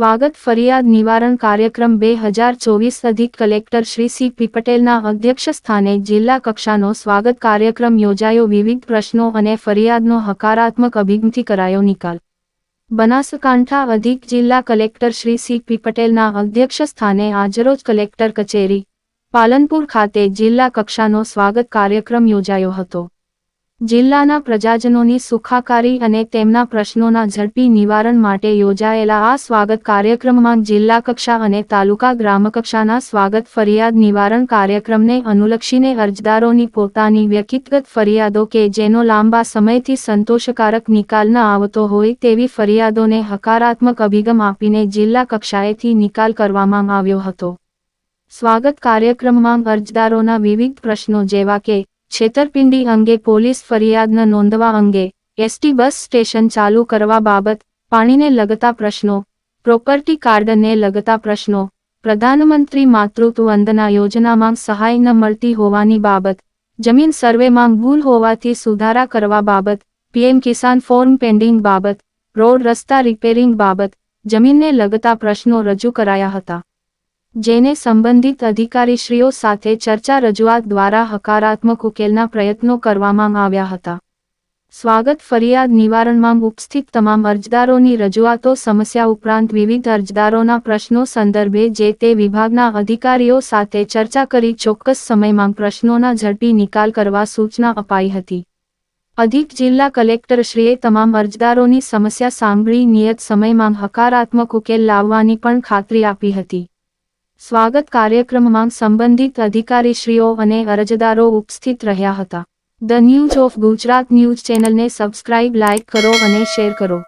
સ્વાગત ફરિયાદ નિવારણ કાર્યક્રમ બે હજાર ચોવીસ અધિક કલેક્ટર શ્રી સી પી પટેલના અધ્યક્ષસ્થાને જિલ્લા કક્ષાનો સ્વાગત કાર્યક્રમ યોજાયો. વિવિધ પ્રશ્નો અને ફરિયાદનો હકારાત્મક અભિગમથી કરાયો નિકાલ. બનાસકાંઠા અધિક જિલ્લા કલેક્ટર શ્રી સી પી પટેલના અધ્યક્ષસ્થાને આજરોજ કલેક્ટર કચેરી, પાલનપુર ખાતે જિલ્લા કક્ષાનો સ્વાગત કાર્યક્રમ યોજાયો હતો. જિલ્લાના પ્રજાજનોની સુખાકારી અને તેમના પ્રશ્નોના ઝડપી નિવારણ માટે યોજાયેલા આ સ્વાગત કાર્યક્રમમાં જિલ્લા કક્ષા અને તાલુકા ગ્રામકક્ષાના સ્વાગત ફરિયાદ નિવારણ કાર્યક્રમને અનુલક્ષીને અરજદારોની પોતાની વ્યક્તિગત ફરિયાદો કે જેનો લાંબા સમયથી સંતોષકારક નિકાલ ન આવતો હોય તેવી ફરિયાદોને હકારાત્મક અભિગમ આપીને જિલ્લા કક્ષાએથી નિકાલ કરવામાં આવ્યો હતો. સ્વાગત કાર્યક્રમમાં અરજદારોના વિવિધ પ્રશ્નો જેવા કે છેતરપિંડી અંગે પોલીસ ફરિયાદ ન નોંધવા અંગે એસટી બસ સ્ટેશન ચાલુ કરવા બાબત પાણીને લગતા પ્રશ્નો, પ્રોપર્ટી કાર્ડને લગતા પ્રશ્નો, પ્રધાનમંત્રી માતૃત્વ વંદના યોજનામાં સહાય ન મળતી હોવાની બાબત, જમીન સર્વેમાં ભૂલ હોવાથી સુધારા કરવા બાબત, પીએમ કિસાન ફોર્મ પેન્ડિંગ બાબત, રોડ રસ્તા રિપેરિંગ બાબત, જમીનને લગતા પ્રશ્નો રજૂ કરાયા હતા. જેને સંબંધિત અધિકારીશ્રીઓ સાથે ચર્ચા રજૂઆત દ્વારા હકારાત્મક ઉકેલના પ્રયત્નો કરવામાં આવ્યા હતા. સ્વાગત ફરિયાદ નિવારણમાં ઉપસ્થિત તમામ અરજદારોની રજૂઆતો સમસ્યા ઉપરાંત વિવિધ અરજદારોના પ્રશ્નો સંદર્ભે જે તે વિભાગના અધિકારીઓ સાથે ચર્ચા કરી ચોક્કસ સમયમાં પ્રશ્નોના ઝડપી નિકાલ કરવા સૂચના અપાઈ હતી. અધિક જિલ્લા કલેક્ટરશ્રીએ તમામ અરજદારોની સમસ્યા સાંભળી નિયત સમયમાં હકારાત્મક ઉકેલ લાવવાની પણ ખાતરી આપી હતી. સ્વાગત કાર્યક્રમમાં સંબંધિત અધિકારીશ્રીઓ અને અરજદારો ઉપસ્થિત રહ્યા હતા. The news of Gujarat news ચેનલને સબસ્ક્રાઇબ, લાઇક કરો અને શેર કરો.